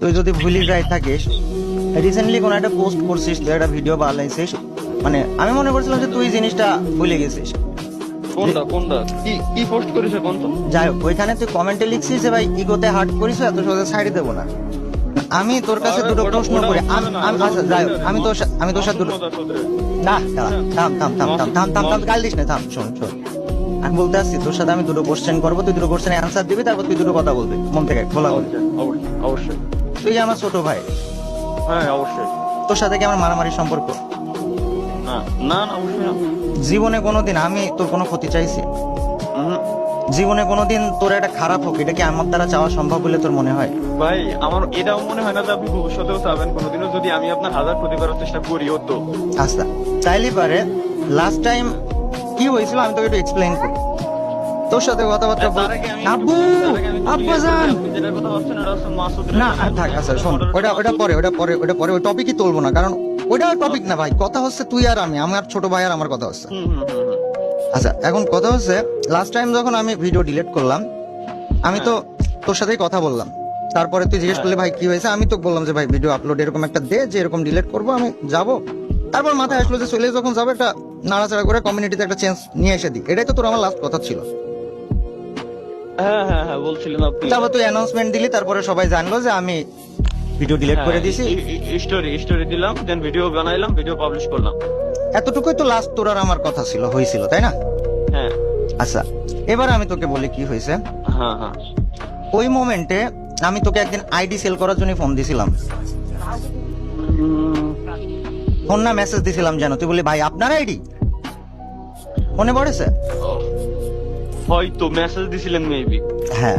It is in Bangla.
তুই যদি ভুলি যাই থাকিস রিসেন্টলি কোন একটা পোস্ট করছিস তুই একটা ভিডিও বানাইছিস মানে আমি মনে করছিলাম যে তুই জিনিসটা ভুলে গেছিস। কোনটা কোনটা? কি কি পোস্ট করেছে কোন তো? যাই হোক ওইখানে তুই কমেন্টে লিখছিস যে ভাই ইগোতে হার্ট করিস এত সহজে ছাড়ি দেবো না। আমি তোর কাছে দুটো প্রশ্ন করি। আমি আচ্ছা যাই হোক আমি তোর আমি তোর সাথে দুটো না থাম থাম থাম থাম থাম থাম থাম গাল দিস না থাম শোন শোন। আমি বলতে আসছি তোর সাথে আমি দুটো কোশ্চেন করব তুই দুটো কোশ্চেনের অ্যান্সার দিবি তারপর তুই দুটো কথা বলবি। মন থেকে খোলা বলবি অবশ্যই, তুই আমার ছোট ভাই হ্যাঁ অবশ্যই। তোর সাথে কি আমার মারামারি সম্পর্ক? না না না অবশ্যই না। জীবনে কোনোদিন আমি তোর কোনো ক্ষতি চাইছি। জীবনে কোনোদিন তোর একটা খারাপ হোক এটা কি আমার দ্বারা চাওয়া সম্ভব বলে তোর মনে হয়? ভাই আমার এটাও মনে হয় না যে আপনি ভবিষ্যতেও চাবেন। কোনোদিনও যদি আমি আপনার হাজার ক্ষতি করার চেষ্টা করিও তো। আচ্ছা চাইলে পারে। লাস্ট টাইম কি হয়েছিল আমি তোকে একটু এক্সপ্লেইন করি। তোর সাথে কথাবার্তা বল। আমি আব্বু না থাক আচ্ছা শোন ওটা ওটা পরে ওটা পরে ওটা পরে ওই টপিকই তুলবো না কারণ ওটা টপিক না ভাই কথা হচ্ছে তুই আর আমি আমার ছোট ভাই আর আমার কথা হচ্ছে। আচ্ছা এখন কথা হচ্ছে লাস্ট টাইম যখন আমি ভিডিও ডিলিট করলাম আমি তো তোর সাথেই কথা বললাম। তারপরে তুই জিজ্ঞেস করলি ভাই কি হয়েছে? আমি তো বললাম যে ভাই ভিডিও আপলোড এরকম একটা দে যে এরকম ডিলিট করব আমি যাব। তারপর মাথায় আসলো যে চলে যখন যাবে একটা নাড়াচাড়া করে কমিউনিটিতে একটা চেঞ্জ নিয়ে এসে দিই। এটাই তো তোর আমার লাস্ট কথা ছিল। হ্যাঁ হ্যাঁ হ্যাঁ বলছিলেন আপনি। তারপর তুই অ্যানাউন্সমেন্ট দিলি তারপরে সবাই জানলো যে আমি ভিডিও ডিলিট হ্যাঁ, করে দিছি। স্টোরি স্টোরি দিলাম দেন ভিডিও বানাইলাম ভিডিও পাবলিশ করলাম। এতটুকুই তো লাস্ট তোর আর আমার কথা ছিল হয়েছিল তাই না? হ্যাঁ। আচ্ছা এবার আমি তোকে বলি কি হয়েছে। হ্যাঁ হ্যাঁ। ওই মোমেন্টে আমি তোকে একদিন আইডি সেল করার জন্য ফোন দিছিলাম। ফোন না মেসেজ দিছিলাম যেন তুই বলি ভাই আপনার আইডি মনে পড়েছে? হয়তো মেসেজ দিছিলেন মেবি হ্যাঁ।